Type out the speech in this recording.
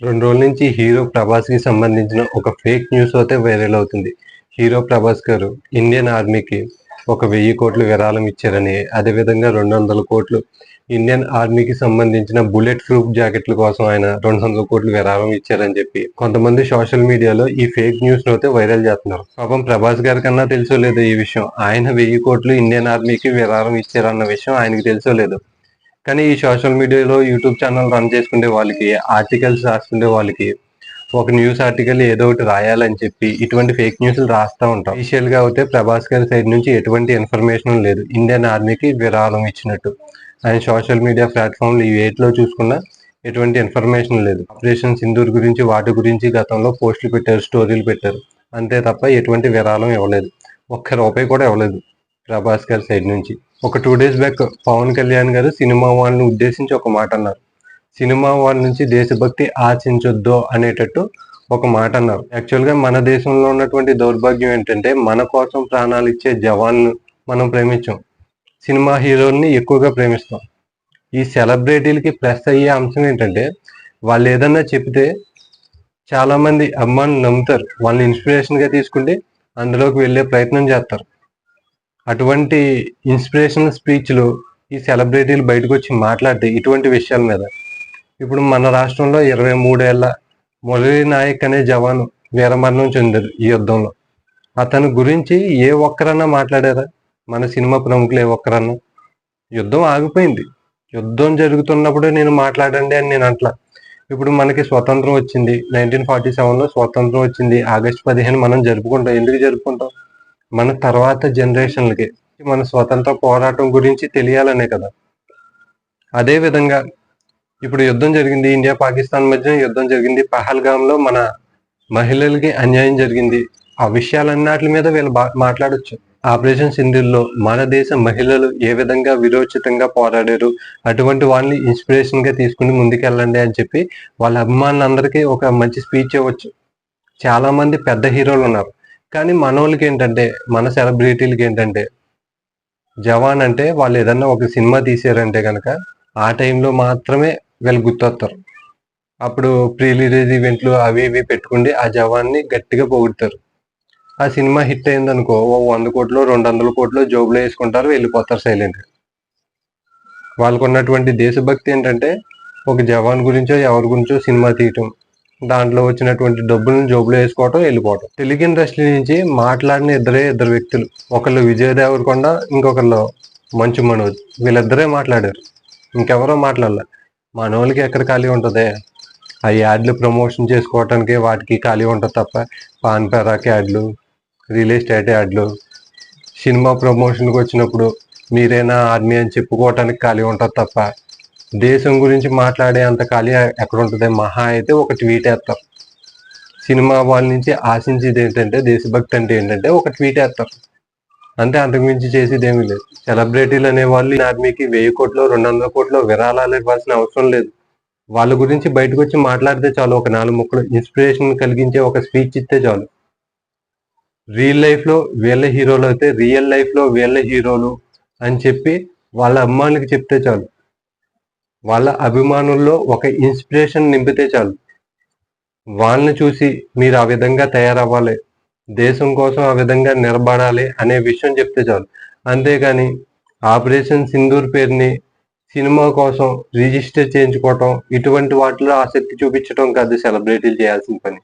రెండు రోజుల నుంచి హీరో ప్రభాస్కి సంబంధించిన ఒక ఫేక్ న్యూస్ అయితే వైరల్ అవుతుంది. హీరో ప్రభాస్ గారు ఇండియన్ ఆర్మీకి ఒక వెయ్యి కోట్లు విరాళం ఇచ్చారని అదేవిధంగా రెండు వందల కోట్లు ఇండియన్ ఆర్మీకి సంబంధించిన బుల్లెట్ ప్రూఫ్ జాకెట్ల కోసం ఆయన రెండు వందల కోట్లు విరాళం ఇచ్చారని చెప్పి కొంతమంది సోషల్ మీడియాలో ఈ ఫేక్ న్యూస్ అయితే వైరల్ చేస్తున్నారు. పాపం ప్రభాస్ గారి కన్నా తెలుసో లేదు ఈ విషయం. ఆయన వెయ్యి కోట్లు ఇండియన్ ఆర్మీకి విరాళం ఇచ్చారన్న విషయం ఆయనకి తెలుసో లేదు. కానీ ఈ సోషల్ మీడియాలో యూట్యూబ్ ఛానల్ రన్ చేసుకునే వాళ్ళకి ఆర్టికల్స్ రాసుకునే వాళ్ళకి ఒక న్యూస్ ఆర్టికల్ ఏదో ఒకటి రాయాలని చెప్పి ఇటువంటి ఫేక్ న్యూస్లు రాస్తా ఉంటాం. ఇనిషియల్గా అయితే ప్రభాస్ గారి సైడ్ నుంచి ఎటువంటి ఇన్ఫర్మేషన్ లేదు. ఇండియన్ ఆర్మీకి విరాళం ఇచ్చినట్టు. ఆయన సోషల్ మీడియా ప్లాట్ఫామ్లు ఈ వేట్లో చూసుకున్నా ఎటువంటి ఇన్ఫర్మేషన్ లేదు. ఆపరేషన్ సింధూర్ గురించి వాటి గురించి గతంలో పోస్టులు పెట్టారు స్టోరీలు పెట్టారు. అంతే తప్ప ఎటువంటి విరాళం ఇవ్వలేదు. ఒక్క రూపాయి కూడా ఇవ్వలేదు. ప్రభాస్ గారి సైడ్ నుంచి. ఒక two days back Pawan Kalyan గారు సినిమా వాళ్ళని ఉద్దేశించి ఒక మాట అన్నారు. సినిమా వాళ్ళ నుంచి దేశభక్తి ఆశించొద్దు అనేటట్టు ఒక మాట అన్నారు. యాక్చువల్గా మన దేశంలో ఉన్నటువంటి దౌర్భాగ్యం ఏంటంటే మన కోసం ప్రాణాలు ఇచ్చే జవాన్ను మనం ప్రేమించాం. సినిమా హీరోల్ని ఎక్కువగా ప్రేమిస్తాం. ఈ సెలబ్రిటీలకి ప్లస్ అయ్యే అంశం ఏంటంటే వాళ్ళు ఏదన్నా చెప్తే చాలామంది అమ్మాయిని నమ్ముతారు. వాళ్ళని ఇన్స్పిరేషన్గా తీసుకుంటే అందులోకి వెళ్ళే ప్రయత్నం చేస్తారు. అటువంటి ఇన్స్పిరేషనల్ స్పీచ్లు ఈ సెలబ్రిటీలు బయటకు వచ్చి మాట్లాడితే ఇటువంటి విషయాల మీద. ఇప్పుడు మన రాష్ట్రంలో ఇరవై మూడేళ్ళ మురళీ నాయక్ అనే జవాను వీరమరణం చెందారు ఈ యుద్ధంలో. అతని గురించి ఏ ఒక్కరన్నా మాట్లాడారా? మన సినిమా ప్రముఖులు ఏ ఒక్కరన్నా? యుద్ధం ఆగిపోయింది. యుద్ధం జరుగుతున్నప్పుడు నేను మాట్లాడండి అని నేను అట్లా. ఇప్పుడు మనకి స్వతంత్రం వచ్చింది. నైన్టీన్ ఫార్టీ సెవెన్లో స్వతంత్రం వచ్చింది. ఆగస్ట్ పదిహేను మనం జరుపుకుంటాం. ఎందుకు జరుపుకుంటాం? మన తర్వాత జనరేషన్లకి మన స్వతంత్ర పోరాటం గురించి తెలియాలనే కదా. అదే విధంగా ఇప్పుడు యుద్ధం జరిగింది ఇండియా పాకిస్తాన్ మధ్య యుద్ధం జరిగింది పహల్గామ్లో మన మహిళలకి అన్యాయం జరిగింది. ఆ విషయాలన్నిటి మీద వీళ్ళు బా- మాట్లాడొచ్చు. ఆపరేషన్ సింధుల్లో మన దేశ మహిళలు ఏ విధంగా విరోచితంగా పోరాడారు అటువంటి వాళ్ళని ఇన్స్పిరేషన్గా తీసుకుని ముందుకెళ్ళండి అని చెప్పి వాళ్ళ అభిమానులందరికీ ఒక మంచి స్పీచ్ ఇవ్వచ్చు. చాలా మంది పెద్ద హీరోలు ఉన్నారు. కానీ మనోళ్ళకి ఏంటంటే మన సెలబ్రిటీలకి ఏంటంటే జవాన్ అంటే వాళ్ళు ఏదన్నా ఒక సినిమా తీసారంటే కనుక ఆ టైంలో మాత్రమే వీళ్ళు గుర్తొస్తారు. అప్పుడు ప్రీ రిలీజ్ ఈవెంట్లు అవి ఇవి పెట్టుకుండి ఆ జవాన్ని గట్టిగా పొగుడతారు. ఆ సినిమా హిట్ అయిందనుకో ఓ వంద కోట్లు రెండు వందల కోట్లు జోబులో వేసుకుంటారు వెళ్ళిపోతారు సైలెంట్ వాళ్ళకు ఉన్నటువంటి దేశభక్తి ఏంటంటే ఒక జవాన్ గురించో ఎవరి గురించో సినిమా తీయటం. దాంట్లో వచ్చినటువంటి డబ్బులను జోబులో వేసుకోవటం వెళ్ళిపోవటం. తెలుగు ఇండస్ట్రీ నుంచి మాట్లాడిన ఇద్దరే ఇద్దరు వ్యక్తులు. ఒకళ్ళు విజయ్ దేవరకొండ ఇంకొకళ్ళు మంచు మనోజ్. వీళ్ళిద్దరే మాట్లాడారు. ఇంకెవరో మాట్లాడలే. మనోళ్ళకి ఎక్కడ ఖాళీ ఉంటుంది? ఆ యాడ్లు ప్రమోషన్ చేసుకోవటానికి వాటికి ఖాళీ ఉంటుంది తప్ప పాన్ పెరాక్ యాడ్లు రియల్ ఎస్టేట్ యాడ్లు సినిమా ప్రమోషన్కి వచ్చినప్పుడు మీరైనా ఆర్మీ అని చెప్పుకోవటానికి ఖాళీ ఉంటుంది తప్ప దేశం గురించి మాట్లాడే అంత ఖాళీ ఎక్కడ ఉంటుంది మహా అయితే ఒక ట్వీట్ వేస్తారు సినిమా వాళ్ళ నుంచి ఆశించేది ఏంటంటే దేశభక్తి అంటే ఏంటంటే ఒక ట్వీట్ వేస్తారు అంతే అంతకుమించి చేసేది ఏమీ లేదు. సెలబ్రిటీలు అనే వాళ్ళు ఆర్మీకి వెయ్యి కోట్లు రెండు వందల కోట్లు విరాళాలు ఇవ్వాల్సిన అవసరం లేదు. వాళ్ళ గురించి బయటకు వచ్చి మాట్లాడితే చాలు ఒక నాలుగు ముక్కలు ఇన్స్పిరేషన్ కలిగించే ఒక స్పీచ్ ఇస్తే చాలు. రియల్ లైఫ్లో వీళ్ళ హీరోలు అయితే రియల్ లైఫ్లో వీళ్ళ హీరోలు అని చెప్పి వాళ్ళ అమ్మాయిలకి చెప్తే చాలు. వాళ్ళ అభిమానుల్లో ఒక ఇన్స్పిరేషన్ నింపితే చాలు. వాళ్ళని చూసి మీరు ఆ విధంగా తయారవ్వాలి. దేశం కోసం ఆ విధంగా నిలబడాలి అనే విషయం చెప్తే చాలు. అంతేగాని ఆపరేషన్ సింధూర్ పేరుని సినిమా కోసం రిజిస్టర్ చేయించుకోవటం ఇటువంటి వాటిలో ఆసక్తి చూపించడం కాదు సెలబ్రిటీలు చేయాల్సిన పని.